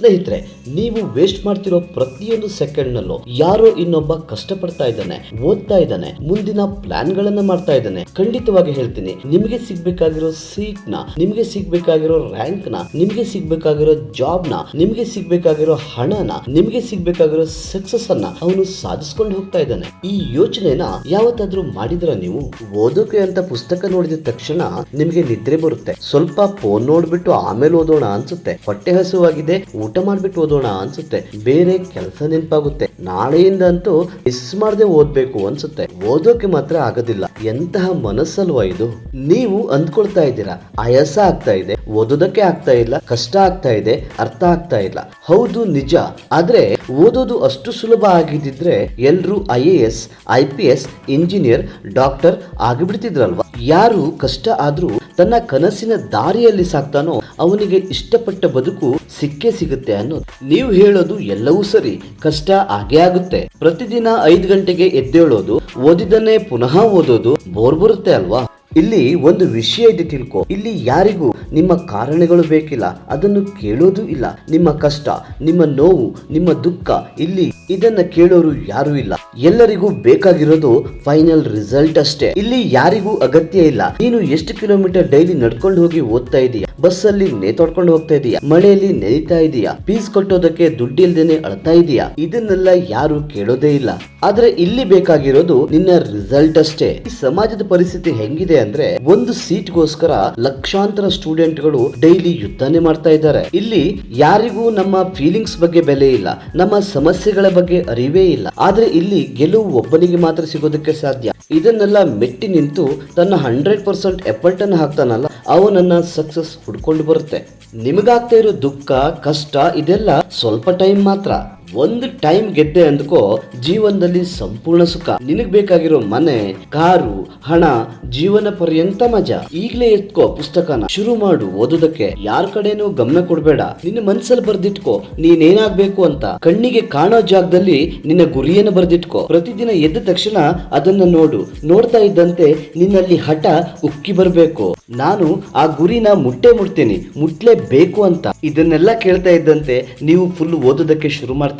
ಸ್ನೇಹಿತರೆ, ನೀವು ವೇಸ್ಟ್ ಮಾಡ್ತಿರೋ ಪ್ರತಿಯೊಂದು ಸೆಕೆಂಡ್ ನಲ್ಲೂ ಯಾರೋ ಇನ್ನೊಬ್ಬ ಕಷ್ಟಪಡ್ತಾ ಇದ್ದಾನೆ, ಓದ್ತಾ ಇದ್ದಾನೆ, ಮುಂದಿನ ಪ್ಲಾನ್ ಗಳನ್ನ ಮಾಡ್ತಾ ಇದ್ದಾನೆ. ಖಂಡಿತವಾಗಿ ಹೇಳ್ತೀನಿ, ನಿಮಗೆ ಸಿಗ್ಬೇಕಾಗಿರೋ ಸೀಟ್ನ, ನಿಮಗೆ ಸಿಗ್ಬೇಕಾಗಿರೋ ರ್ಯಾಂಕ್ನ, ನಿಮಗೆ ಸಿಗ್ಬೇಕಾಗಿರೋ ಜಾಬ್ನ, ನಿಮಗೆ ಸಿಗ್ಬೇಕಾಗಿರೋ ಹಣನ, ನಿಮಗೆ ಸಿಗ್ಬೇಕಾಗಿರೋ ಸಕ್ಸಸ್ ಅನ್ನ ಅವನು ಸಾಧಿಸ್ಕೊಂಡು ಹೋಗ್ತಾ ಇದ್ದಾನೆ. ಈ ಯೋಚನೆನ ಯಾವತ್ತಾದ್ರೂ ಮಾಡಿದ್ರ ನೀವು ಓದೋಕೆ ಅಂತ ಪುಸ್ತಕ ನೋಡಿದ ತಕ್ಷಣ ನಿಮಗೆ ನಿದ್ರೆ ಬರುತ್ತೆ. ಸ್ವಲ್ಪ ಫೋನ್ ನೋಡ್ಬಿಟ್ಟು ಆಮೇಲೆ ಓದೋಣ ಅನ್ಸುತ್ತೆ. ಹೊಟ್ಟೆ ಹಸುವಾಗಿದೆ ಊಟ ಮಾಡ್ಬಿಟ್ಟು ಓದೋಣ ಅನ್ಸುತ್ತೆ. ಬೇರೆ ಕೆಲಸ ನೆನಪಾಗುತ್ತೆ. ನಾಳೆಯಿಂದ ಅಂತೂ ಮಿಸ್ ಮಾಡದೆ ಓದ್ಬೇಕು ಅನ್ಸುತ್ತೆ. ಓದೋಕೆ ಮಾತ್ರ ಆಗೋದಿಲ್ಲ. ಎಂತಹ ಮನಸ್ಸಲ್ವಾ ಇದು? ನೀವು ಅಂದ್ಕೊಳ್ತಾ ಇದ್ದೀರಾ. ಆಯಾಸ ಆಗ್ತಾ ಇದೆ. ಓದೋದಕ್ಕೆ ಆಗ್ತಾ ಇಲ್ಲ. ಕಷ್ಟ ಆಗ್ತಾ ಇದೆ. ಅರ್ಥ ಆಗ್ತಾ ಇಲ್ಲ. ಹೌದು, ನಿಜ. ಆದ್ರೆ ಓದೋದು ಅಷ್ಟು ಸುಲಭ ಆಗಿದ್ದಿದ್ರೆ ಎಲ್ರು I A S, I P S, engineer, doctor ಆಗಿಬಿಡ್ತಿದ್ರಲ್ವಾ? ಯಾರು ಕಷ್ಟ ಆದ್ರೂ ತನ್ನ ಕನಸಿನ ದಾರಿಯಲ್ಲಿ ಸಾಕ್ತಾನೋ ಅವನಿಗೆ ಇಷ್ಟಪಟ್ಟ ಬದುಕು ಸಿಕ್ಕೇ ಸಿಗುತ್ತೆ ಅನ್ನೋದು. ನೀವು ಹೇಳೋದು ಎಲ್ಲವೂ ಸರಿ, ಕಷ್ಟ ಆಗೇ ಆಗುತ್ತೆ. ಪ್ರತಿದಿನ ಐದು ಗಂಟೆಗೆ ಎದ್ದೇಳೋದು ಓದಿದನ್ನೇ ಪುನಃ ಓದೋದು, ಬೋರ್ ಬರುತ್ತೆ ಅಲ್ವಾ? ಇಲ್ಲಿ ಒಂದು ವಿಷಯ ಇದೆ ತಿಳ್ಕೊ. ಇಲ್ಲಿ ಯಾರಿಗೂ ನಿಮ್ಮ ಕಾರಣಗಳು ಬೇಕಿಲ್ಲ. ಅದನ್ನು ಕೇಳೋದು ಇಲ್ಲ. ನಿಮ್ಮ ಕಷ್ಟ, ನಿಮ್ಮ ನೋವು, ನಿಮ್ಮ ದುಃಖ, ಇಲ್ಲಿ ಇದನ್ನ ಕೇಳೋರು ಯಾರು ಇಲ್ಲ. ಎಲ್ಲರಿಗೂ ಬೇಕಾಗಿರೋದು ಫೈನಲ್ ರಿಸಲ್ಟ್ ಅಷ್ಟೇ. ಇಲ್ಲಿ ಯಾರಿಗೂ ಅಗತ್ಯ ಇಲ್ಲ. ನೀನು ಎಷ್ಟು ಕಿಲೋಮೀಟರ್ ಡೈಲಿ ನಡ್ಕೊಂಡು ಹೋಗಿ ಓದ್ತಾ ಇದೀಯ? ಬಸ್ ಅಲ್ಲಿ ನೇತಾಡ್ಕೊಂಡು ಹೋಗ್ತಾ ಇದೀಯಾ? ಮಳೆಯಲ್ಲಿ ನೆನಿತಾ ಇದೀಯಾ? ಫೀಸ್ ಕಟ್ಟೋದಕ್ಕೆ ದುಡ್ಡಿಲ್ದೇನೆ ಅಳ್ತಾ ಇದೀಯಾ? ಇದನ್ನೆಲ್ಲ ಯಾರು ಕೇಳೋದೇ ಇಲ್ಲ. ಆದ್ರೆ ಇಲ್ಲಿ ಬೇಕಾಗಿರೋದು ನಿನ್ನ ರಿಸಲ್ಟ್ ಅಷ್ಟೇ. ಈ ಸಮಾಜದ ಪರಿಸ್ಥಿತಿ ಹೆಂಗಿದೆ ಅಂದ್ರೆ ಒಂದು ಸೀಟ್ಗೋಸ್ಕರ ಲಕ್ಷಾಂತರ ಸ್ಟೂಡೆಂಟ್ಗಳು ಡೈಲಿ ಯುದ್ಧನೇ ಮಾಡ್ತಾ ಇದ್ದಾರೆ. ಇಲ್ಲಿ ಯಾರಿಗೂ ನಮ್ಮ ಫೀಲಿಂಗ್ಸ್ ಬಗ್ಗೆ ಬೆಲೆ ಇಲ್ಲ, ನಮ್ಮ ಸಮಸ್ಯೆಗಳ ಬಗ್ಗೆ ಅರಿವೇ ಇಲ್ಲ. ಆದ್ರೆ ಇಲ್ಲಿ ಗೆಲುವು ಒಬ್ಬನಿಗೆ ಮಾತ್ರ ಸಿಗೋದಕ್ಕೆ ಸಾಧ್ಯ. ಇದನ್ನೆಲ್ಲ ಮೆಟ್ಟಿ ನಿಂತು ತನ್ನ ಹಂಡ್ರೆಡ್ ಪರ್ಸೆಂಟ್ ಎಫರ್ಟ್ ಅನ್ನು ಹಾಕ್ತಾನಲ್ಲ, ಅವನನ್ನ ಸಕ್ಸಸ್ ಹುಡ್ಕೊಂಡು ಬರುತ್ತೆ. ನಿಮಗಾಗ್ತಾ ಇರೋ ದುಃಖ, ಕಷ್ಟ, ಇದೆಲ್ಲ ಸ್ವಲ್ಪ ಟೈಮ್ ಮಾತ್ರ. ಒಂದು ಟೈಮ್ ಗೆದ್ದೆ ಅಂದ್ಕೋ, ಜೀವನದಲ್ಲಿ ಸಂಪೂರ್ಣ ಸುಖ. ನಿನಗ್ ಬೇಕಾಗಿರೋ ಮನೆ, ಕಾರು, ಹಣ, ಜೀವನ ಪರ್ಯಂತ ಮಜಾ. ಈಗ್ಲೇ ಎತ್ಕೋ ಪುಸ್ತಕನ. ಶುರು ಮಾಡು ಓದೋದಕ್ಕೆ. ಯಾರ ಕಡೆನೂ ಗಮನ ಕೊಡ್ಬೇಡ. ನಿನ್ನ ಮನ್ಸಲ್ಲಿ ಬರ್ದಿಟ್ಕೋ. ನೀನೇನಾಗ್ಬೇಕು ಅಂತ. ಕಣ್ಣಿಗೆ ಕಾಣೋ ಜಾಗದಲ್ಲಿ ನಿನ್ನ ಗುರಿಯನ್ನು ಬರ್ದಿಟ್ಕೋ. ಪ್ರತಿದಿನ ಎದ್ದ ತಕ್ಷಣ ಅದನ್ನ ನೋಡು. ನೋಡ್ತಾ ಇದ್ದಂತೆ ನಿನ್ನಲ್ಲಿ ಹಠ ಉಕ್ಕಿ ಬರ್ಬೇಕು. ನಾನು ಆ ಗುರಿನ ಮುಟ್ಟೆ ಮುಟ್ತೀನಿ. ಮುಟ್ಲೇಬೇಕು ಅಂತ. ಇದನ್ನೆಲ್ಲ ಕೇಳ್ತಾ ಇದ್ದಂತೆ ನೀವು ಫುಲ್ ಓದೋದಕ್ಕೆ ಶುರು ಮಾಡ್ತೀವಿ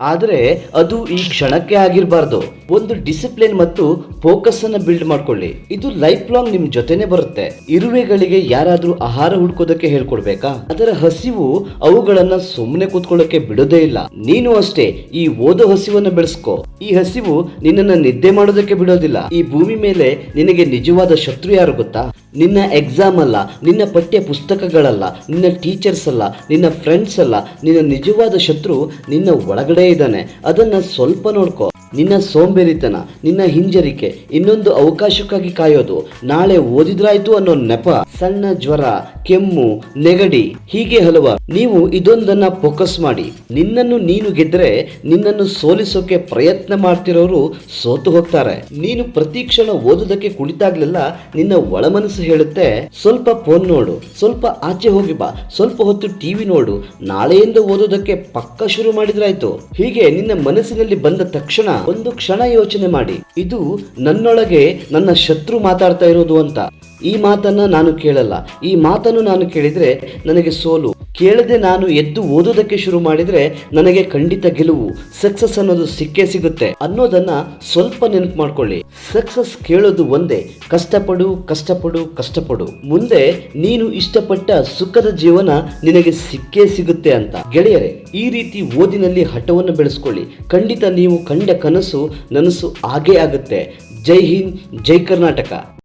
ಆದ್ರೆ ಅದು ಈ ಕ್ಷಣಕ್ಕೆ ಆಗಿರಬಾರ್ದು. ಒಂದು ಡಿಸಿಪ್ಲಿನ್ ಮತ್ತು ಫೋಕಸ್ ಅನ್ನ ಬಿಲ್ಡ್ ಮಾಡ್ಕೊಳ್ಳಿ. ಇದು ಲೈಫ್ ಲಾಂಗ್ ನಿಮ್ ಜೊತೆನೆ ಬರುತ್ತೆ. ಇರುವೆಗಳಿಗೆ ಯಾರಾದ್ರೂ ಆಹಾರ ಹುಡ್ಕೋದಕ್ಕೆ ಹೇಳ್ಕೊಡ್ಬೇಕಾ? ಅದರ ಹಸಿವು ಅವುಗಳನ್ನ ಸುಮ್ಮನೆ ಕೂತ್ಕೊಳ್ಳಕ್ಕೆ ಬಿಡೋದೇ ಇಲ್ಲ. ನೀನು ಅಷ್ಟೇ, ಈ ಓದೋ ಹಸಿವನ್ನ ಬೆಳೆಸ್ಕೋ. ಈ ಹಸಿವು ನಿನ್ನನ್ನ ನಿದ್ದೆ ಮಾಡೋದಕ್ಕೆ ಬಿಡೋದಿಲ್ಲ. ಈ ಭೂಮಿ ಮೇಲೆ ನಿನಗೆ ನಿಜವಾದ ಶತ್ರು ಯಾರು ಗೊತ್ತಾ? ನಿನ್ನ ಎಕ್ಸಾಮ್ ಅಲ್ಲ, ನಿನ್ನ ಪಠ್ಯ ಪುಸ್ತಕಗಳಲ್ಲ, ನಿನ್ನ ಟೀಚರ್ಸ್ ಅಲ್ಲ, ನಿನ್ನ ಫ್ರೆಂಡ್ಸ್ ಅಲ್ಲ, ನಿನ್ನ ನಿಜವಾದ ಶತ್ರು ನಿನ್ನ ಒಳಗಡೆ ಇದ್ದಾನೆ. ಅದನ್ನ ಸ್ವಲ್ಪ ನೋಡ್ಕೋ. ನಿನ್ನ ಸೋಂಬೇರಿತನ, ನಿನ್ನ ಹಿಂಜರಿಕೆ, ಇನ್ನೊಂದು ಅವಕಾಶಕ್ಕಾಗಿ ಕಾಯೋದು, ನಾಳೆ ಓದಿದ್ರಾಯ್ತು ಅನ್ನೋ ನೆಪ, ಸಣ್ಣ ಜ್ವರ, ಕೆಮ್ಮು, ನೆಗಡಿ, ಹೀಗೆ ಹಲವ. ನೀವು ಇದೊಂದನ್ನ ಫೋಕಸ್ ಮಾಡಿ. ನಿನ್ನನ್ನು ನೀನು ಗೆದ್ರೆ, ನಿನ್ನನ್ನು ಸೋಲಿಸೋಕೆ ಪ್ರಯತ್ನ ಮಾಡ್ತಿರೋರು ಸೋತು ಹೋಗ್ತಾರೆ. ನೀನು ಪ್ರತಿ ಕ್ಷಣ ಓದೋದಕ್ಕೆ ಕುಳಿತಾಗ್ಲೆಲ್ಲ ನಿನ್ನ ಒಳಮನಸ್ಸು ಹೇಳುತ್ತೆ, ಸ್ವಲ್ಪ ಫೋನ್ ನೋಡು, ಸ್ವಲ್ಪ ಆಚೆ ಹೋಗಿ ಬಾ, ಸ್ವಲ್ಪ ಹೊತ್ತು ಟಿವಿ ನೋಡು, ನಾಳೆಯಿಂದ ಓದೋದಕ್ಕೆ ಪಕ್ಕ ಶುರು ಮಾಡಿದ್ರಾಯ್ತು. ಹೀಗೆ ನಿನ್ನ ಮನಸ್ಸಿನಲ್ಲಿ ಬಂದ ತಕ್ಷಣ ಒಂದು ಕ್ಷಣ ಯೋಚನೆ ಮಾಡಿ. ಇದು ನನ್ನೊಳಗೆ ನನ್ನ ಶತ್ರು ಮಾತಾಡ್ತಾ ಇರೋದು ಅಂತ. ಈ ಮಾತನ್ನ ನಾನು ಕೇಳಲ್ಲ. ಈ ಮಾತನ್ನು ನಾನು ಕೇಳಿದ್ರೆ ನನಗೆ ಸೋಲು. ಕೇಳದೆ ನಾನು ಎದ್ದು ಓದೋದಕ್ಕೆ ಶುರು ಮಾಡಿದ್ರೆ ನನಗೆ ಖಂಡಿತ ಗೆಲುವು ಸಕ್ಸಸ್ ಅನ್ನೋದು ಸಿಕ್ಕೇ ಸಿಗುತ್ತೆ. ಅನ್ನೋದನ್ನ ಸ್ವಲ್ಪ ನೆನಪು ಮಾಡ್ಕೊಳ್ಳಿ. ಸಕ್ಸಸ್ ಕೇಳೋದು ಒಂದೇ, ಕಷ್ಟಪಡು ಕಷ್ಟಪಡು ಕಷ್ಟಪಡು. ಮುಂದೆ ನೀನು ಇಷ್ಟಪಟ್ಟ ಸುಖದ ಜೀವನ ನಿನಗೆ ಸಿಕ್ಕೇ ಸಿಗುತ್ತೆ ಅಂತ. ಗೆಳೆಯರೆ, ಈ ರೀತಿ ಓದಿನಲ್ಲಿ ಹಠವನ್ನು ಬೆಳೆಸ್ಕೊಳ್ಳಿ. ಖಂಡಿತ ನೀವು ಕಂಡ ಕನಸು, ನನಸು ಆಗೇ ಆಗುತ್ತೆ. ಜೈ ಹಿಂದ್, ಜೈ ಕರ್ನಾಟಕ.